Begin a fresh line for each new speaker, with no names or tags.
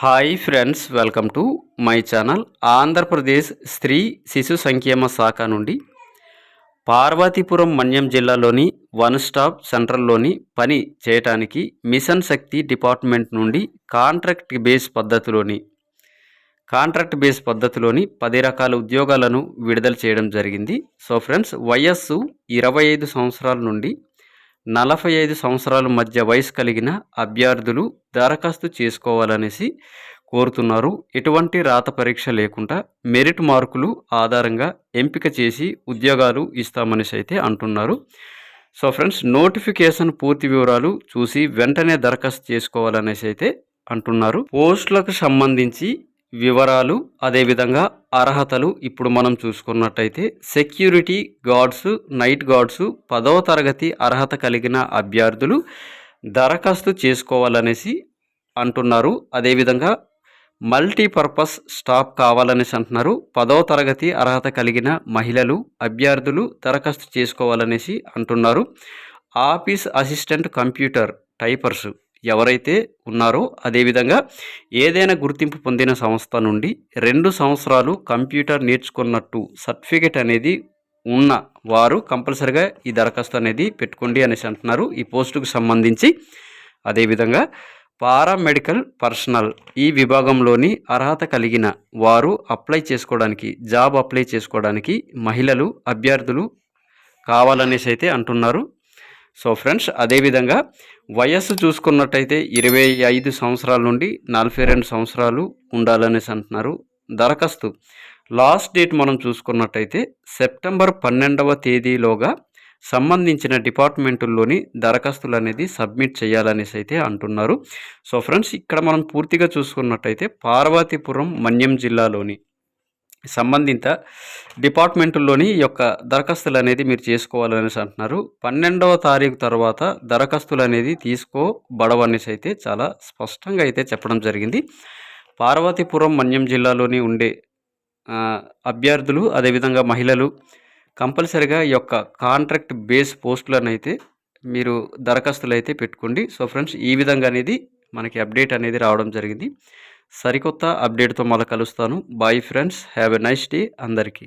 Hi friends welcome to my channel. Andhra Pradesh స్త్రీ శిశు సంక్షేమ శాఖ నుండి పార్వతీపురం మన్యం జిల్లాలోని వన్ స్టాప్ సెంటర్లోని పని చేయటానికి మిషన్ శక్తి డిపార్ట్మెంట్ నుండి కాంట్రాక్ట్ బేస్ పద్ధతిలోని కాంట్రాక్ట్ బేస్ పద్ధతిలోని పది రకాల ఉద్యోగాలను విడుదల చేయడం జరిగింది. సో ఫ్రెండ్స్ వయస్సు ఇరవై ఐదు సంవత్సరాల నుండి నలభై ఐదు సంవత్సరాల మధ్య వయసు కలిగిన అభ్యర్థులు దరఖాస్తు చేసుకోవాలనేసి కోరుతున్నారు. ఎటువంటి రాత పరీక్ష లేకుండా మెరిట్ మార్కులు ఆధారంగా ఎంపిక చేసి ఉద్యోగాలు ఇస్తామనేసి అయితే అంటున్నారు. సో ఫ్రెండ్స్ నోటిఫికేషన్ పూర్తి వివరాలు చూసి వెంటనే దరఖాస్తు చేసుకోవాలనేసి అయితే అంటున్నారు. పోస్టులకు సంబంధించి వివరాలు అదేవిధంగా అర్హతలు ఇప్పుడు మనం చూసుకున్నట్టయితే సెక్యూరిటీ గార్డ్స్ నైట్ గార్డ్స్ పదవ తరగతి అర్హత కలిగిన అభ్యర్థులు దరఖాస్తు చేసుకోవాలనేసి అంటున్నారు. అదేవిధంగా మల్టీపర్పస్ స్టాప్ కావాలనేసి అంటున్నారు. పదవ తరగతి అర్హత కలిగిన మహిళలు అభ్యర్థులు దరఖాస్తు చేసుకోవాలనేసి అంటున్నారు. Office assistant computer typers. ఎవరైతే ఉన్నారో అదేవిధంగా ఏదైనా గుర్తింపు పొందిన సంస్థ నుండి రెండు సంవత్సరాలు కంప్యూటర్ నేర్చుకున్నట్టు సర్టిఫికేట్ అనేది ఉన్న వారు కంపల్సరిగా ఈ దరఖాస్తు అనేది పెట్టుకోండి అనేసి అంటున్నారు. ఈ పోస్టుకు సంబంధించి అదేవిధంగా పారామెడికల్ పర్సనల్ ఈ విభాగంలోని అర్హత కలిగిన వారు అప్లై చేసుకోవడానికి జాబ్ అప్లై చేసుకోవడానికి మహిళలు అభ్యర్థులు కావాలనేసి అయితే అంటున్నారు. సో ఫ్రెండ్స్ అదేవిధంగా వయస్సు చూసుకున్నట్టయితే ఇరవై ఐదు సంవత్సరాల నుండి నలభై రెండు సంవత్సరాలు ఉండాలనేసి అంటున్నారు దరఖాస్తు. లాస్ట్ డేట్ మనం చూసుకున్నట్టయితే సెప్టెంబర్ పన్నెండవ తేదీలోగా సంబంధించిన డిపార్ట్మెంటుల్లోని దరఖాస్తులు అనేది సబ్మిట్ చేయాలనేసి అయితే అంటున్నారు. సో ఫ్రెండ్స్ ఇక్కడ మనం పూర్తిగా చూసుకున్నట్టయితే పార్వతీపురం మన్యం జిల్లాలోని సంబంధిత డిపార్ట్మెంటుల్లోని యొక్క దరఖాస్తులు అనేది మీరు చేసుకోవాలనేసి అంటున్నారు. పన్నెండవ తారీఖు తర్వాత దరఖాస్తులు అనేది తీసుకోబడవనేసి అయితే చాలా స్పష్టంగా అయితే చెప్పడం జరిగింది. పార్వతీపురం మన్యం జిల్లాలోని ఉండే అభ్యర్థులు అదేవిధంగా మహిళలు కంపల్సరిగా ఈ యొక్క కాంట్రాక్ట్ బేస్ పోస్టులను అయితే మీరు దరఖాస్తులు అయితే పెట్టుకోండి. సో ఫ్రెండ్స్ ఈ విధంగా అనేది మనకి అప్డేట్ అనేది రావడం జరిగింది. సరికొత్త అప్డేట్తో మళ్ళీ కలుస్తాను. Bye friends have a nice day అందరికీ.